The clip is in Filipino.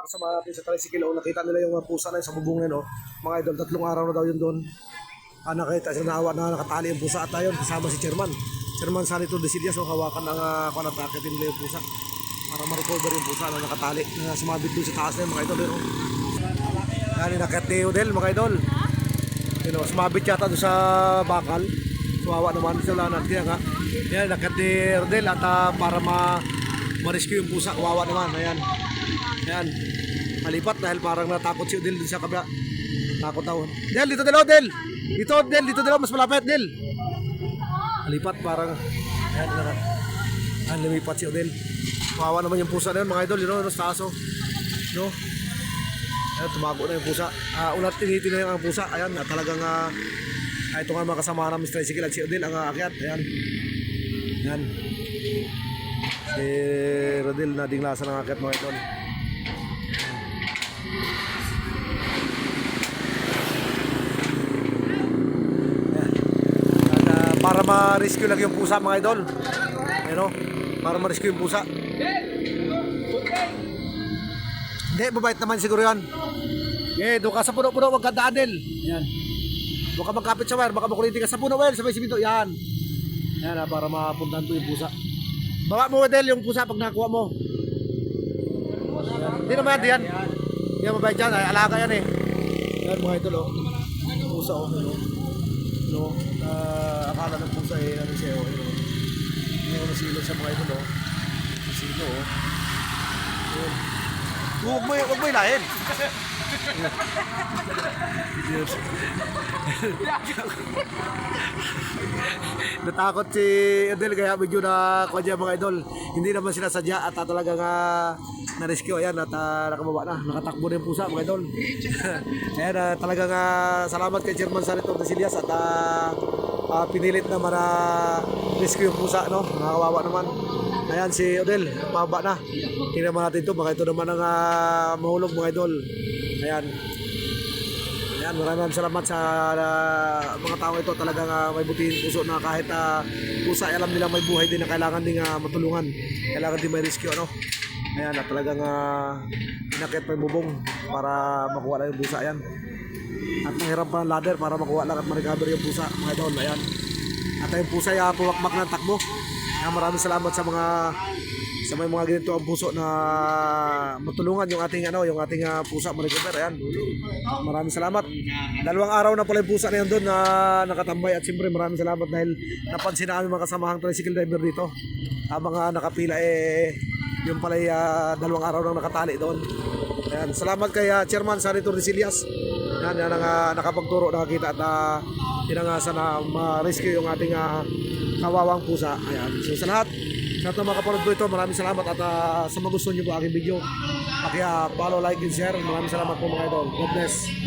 Kasama natin sa tricycle, oh, nakita nila yung mga pusa na yun sa bubong na yun, oh. Mga idol, tatlong araw na daw yun doon. Ah, nakita sila naawa na nakatali yung pusa at ayun, kasama si Chairman. Chairman Sanito de Sillas, so hawakan ng uh, kung atakitin nila yung pusa. Para ma-recover yung pusa na nakatali, na sumabit doon sa taas na yun, mga idol. Yun, oh. Yan, inakyat ni Odel, mga idol. Yun, oh, sumabit yata doon sa bakal. Suwawa naman sila na kaya nga. Yan, inakyat ni Odel at ah, para ma ma-rescue yung pusa, kawawa naman. Ayan. Ayan. Malipat dahil parang natakot si Odel sa kabila. Takot daw. Del, dito Del, Del. Dito, Del, dito Del, mas malapit, Del. Malipat parang ayan, ayan. Ayan, lumipat si Odel. Kawawa naman yung pusa na yun, mga idol, yun, no, sa taso. No? Ayan, tumago na yung pusa. Ah, ulat tiniti na yung ang pusa. Ayan, at talagang ah, ah, ito nga mga kasama namin sa tricycle at si Odel ang uh, akyat. Ayan. Ayan. Si Rodel na dinglasan ng akyat mga idol. At, ah, para ma-rescue lang yung pusa mga idol. Ano? Para ma-rescue yung pusa. Hindi, babait naman siguro yan. Eh, doon ka sa puno-puno, wag ka daan, Del. Yan. Huwag ka magkapit sa wire, baka makulinti ka sa puno, well, sabay simito. Yan. Yan, ah, para mapuntahan to yung pusa. Bawa mo, Del, yung pusa pag nakuha mo. Hindi naman yan, yan. Yan, mabait yan. Alaga yan eh. Yan, mga idol, oh. Pusa, oh. No, uh, akala ng pusa eh, ano siya, oh. Ano? Hindi ko nasilot sa mga idol, oh. Nasilo, oh. Yun. Huwag mo, huwag mo ilahin. Natakot si Adel kaya medyo na kanya mga idol. Hindi naman sila sadya at uh, talagang uh, na-rescue. Ayan at uh, nakababa na. Nakatakbo na yung pusa mga idol. Ayan uh, talagang uh, salamat kay Chairman Sarito Casillas at uh, uh, pinilit na para rescue yung pusa. No? Nakakawawa naman. Ayan si Odel, pababa na. Tingnan naman natin ito. Baka ito naman ang uh, mahulog mga idol. Ayan. Ayan, maraming salamat sa uh, mga tao ito. Talagang uh, may butihing puso na kahit uh, pusa, alam nila may buhay din na kailangan din uh, matulungan. Kailangan din may rescue, ano? Ayan, at talagang uh, inakit pa yung bubong para makuha lang yung pusa. Ayan. At nahirap pa ng ladder para makuha lang at ma-recover yung pusa, mga idol. Ayan. At yung pusa ay uh, pumakmak ng takbo. Ayan, maraming salamat sa mga sa may mga ganito ang puso na matulungan yung ating ano, yung ating uh, pusa ma-recover. Ayan. Maraming salamat. Dalawang araw na pala yung pusa na yun doon na nakatambay at siyempre maraming salamat dahil napansin na kami mga kasamahang tricycle driver dito. Habang uh, nakapila eh yung pala uh, dalawang araw nang nakatali doon. Ayan. Salamat kay uh, Chairman Sanito Resilias. Yan, yan ang uh, nakapagturo, nakakita at uh, tinangasan na ma-rescue yung ating uh, kawawang pusa. Ayan. So sa lahat, sa lahat na makapanood po ito, maraming salamat at uh, sa magustuhan niyo po aking video, paki uh, follow, like, and share. Maraming salamat po mga idol. God bless.